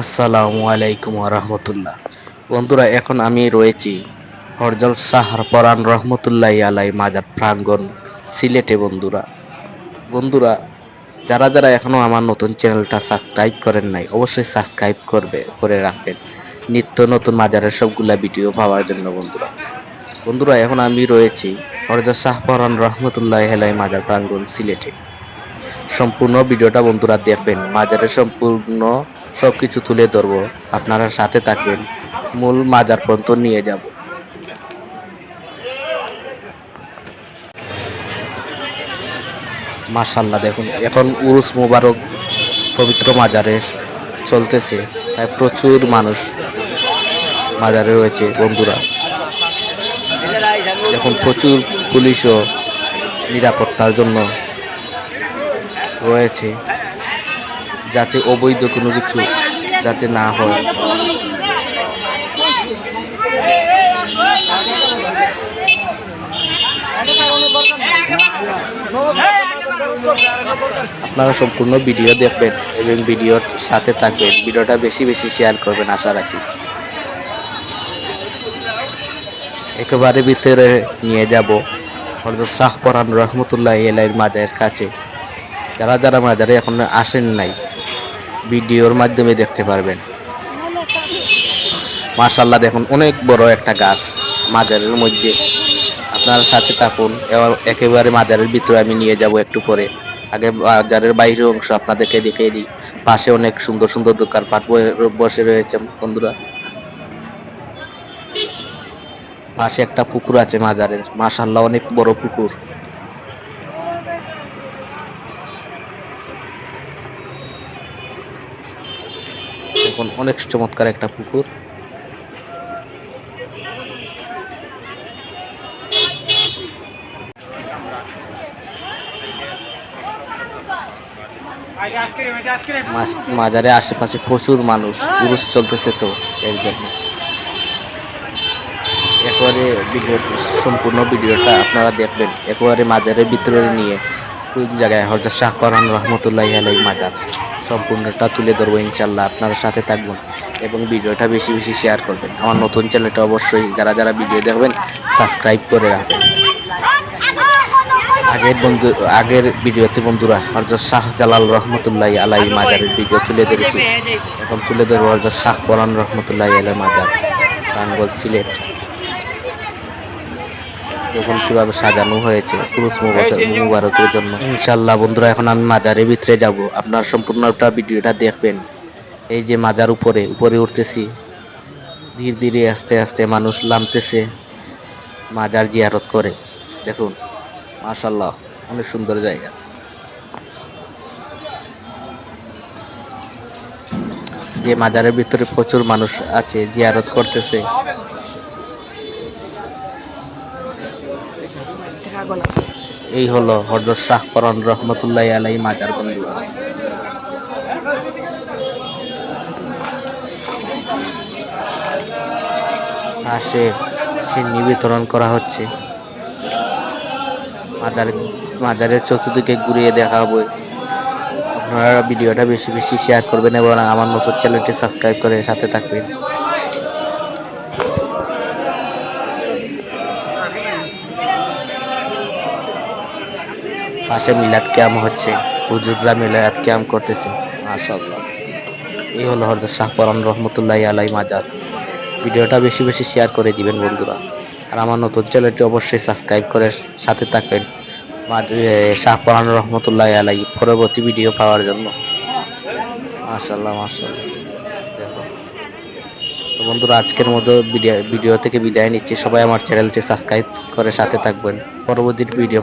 আসসালামু আলাইকুম রহমতুল্লাহ বন্ধুরা, এখন আমি রয়েছি হরজল সাহার পরান রহমতুল্লাহ আলাই মাজার প্রাঙ্গন সিলেটে, বন্ধুরা। বন্ধুরা, যারা যারা এখনও আমার নতুন চ্যানেলটা সাবস্ক্রাইব করেন নাই, অবশ্যই সাবস্ক্রাইব করবে, করে রাখবেন। নিত্য নতুন মাজারের সবগুলা ভিডিও পাওয়ার জন্য, বন্ধুরা। বন্ধুরা, এখন আমি রয়েছি হরজল শাহ পরান রহমতুল্লাহ আলাই মাজার প্রাঙ্গণ সিলেটে। সম্পূর্ণ ভিডিওটা বন্ধুরা দেখবেন। মাজারের সম্পূর্ণ সবকিছু তুলে ধরবো। আপনারা সাথে থাকবেন। মূল মাজার পর্যন্ত নিয়ে যাব। মার্শাল্লাহ দেখুন, এখন উরুস মুবারক পবিত্র মাজারে চলতেছে। তাই প্রচুর মানুষ মাজারে রয়েছে বন্ধুরা। এখন প্রচুর পুলিশও নিরাপত্তার জন্য রয়েছে, যাতে অবৈধ কোনো কিছু যাতে না হয়। আপনারা সম্পূর্ণ ভিডিও দেখবেন এবং ভিডিওর সাথে থাকবেন। ভিডিওটা বেশি বেশি শেয়ার করবেন, আশা রাখি। একেবারে ভিতরে নিয়ে যাব। হরজত শাহ পরান রহমতুল্লাহ এলাইয়ের মাজারের কাছে। যারা যারা মাজারে এখন আসেন নাই, ভিডিওর মাধ্যমে দেখতে পারবেন। মার্শাল্লাহ দেখুন অনেক বড় একটা গাছ মাজারের মধ্যে। আপনার সাথে থাকুন, এবার একেবারে মাজারের ভিতরে আমি নিয়ে যাব একটু পরে। আগে বাজারের বাইরের অংশ আপনাদেরকে দেখিয়ে দিই। পাশে অনেক সুন্দর সুন্দর দোকান পাট বসে রয়েছে বন্ধুরা। পাশে একটা পুকুর আছে মাজারের। মাশাল্লাহ অনেক বড় পুকুর। এখন অনেক চমৎকার একটা পুকুর। মাজারে আশেপাশে প্রচুর মানুষ, পুরুষ চলতেছে তো, এর জন্য। একেবারে ভিডিওটি সম্পূর্ণ ভিডিওটা আপনারা দেখবেন। একেবারে মাজারের ভিতরে নিয়ে কোন জায়গায় হরজত শাহ করান রহমতুল্লাহ আলাই মাজার সম্পূর্ণটা তুলে ধরবো ইনশাল্লাহ আপনার সাথে থাকবেন এবং ভিডিওটা বেশি বেশি শেয়ার করবেন। আমার নতুন চ্যানেলটা অবশ্যই যারা যারা ভিডিও দেখবেন, সাবস্ক্রাইব করে রাখবেন। আগের বন্ধু, আগের ভিডিওতে বন্ধুরা হরজত শাহ জালাল রহমতুল্লাহ আলাই মাজারের ভিডিও তুলে ধরেছি। এখন তুলে ধরবো হরজত শাহ পরান রহমতুল্লাহ আলাই মাজার টাঙ্গল সিলেট। দেখুন কীভাবে সাজানো হয়েছে পুরুষ মুবারকের জন্য। ইনশাল্লাহ বন্ধুরা এখন আমি মাজারের ভিতরে যাব। আপনার সম্পূর্ণটা ভিডিওটা দেখবেন। এই যে মাজার উপরে উপরে উঠতেছি। ধীরে ধীরে আস্তে আস্তে মানুষ নামতেছে মাজার জিয়ারত করে। দেখুন মাশাল্লাহ অনেক সুন্দর জায়গা। যে মাজারের ভিতরে প্রচুর মানুষ আছে জিয়ারত করতেছে। আছে। এই হলো হরজত শাহ পরান রহমতুল্লাহ আলাই মাজার বন্ধুরা। পাশে সে নিবেতরণ করা হচ্ছে। মাজারের মাজারের চতুর্দিকে ঘুরিয়ে দেখা হবে। আপনারা ভিডিওটা বেশি বেশি শেয়ার করবেন এবং আমার নতুন চ্যানেলটি সাবস্ক্রাইব করে সাথে থাকবেন। পাশে মিলাদ ক্যাম্প হচ্ছে, হুজুররা মিলাদ ক্যাম্প করতেছে। মাশাআল্লাহ। এই হলো হরজত শাহ পরান রহমতুল্লাহ আলাই মাজার। ভিডিওটা বেশি বেশি শেয়ার করে দিবেন বন্ধুরা। আর আমার নতুন চ্যানেলটি অবশ্যই সাবস্ক্রাইব করে সাথে থাকবেন। শাহ পরান রহমতুল্লাহ আলাই পরবর্তী ভিডিও পাওয়ার জন্য। মাশাআল্লাহ। দেখো। তো বন্ধুরা, আজকের মতো ভিডিও ভিডিও থেকে বিদায় নিচ্ছি। সবাই আমার চ্যানেলটি সাবস্ক্রাইব করে সাথে থাকবেন। পরবর্তী ভিডিও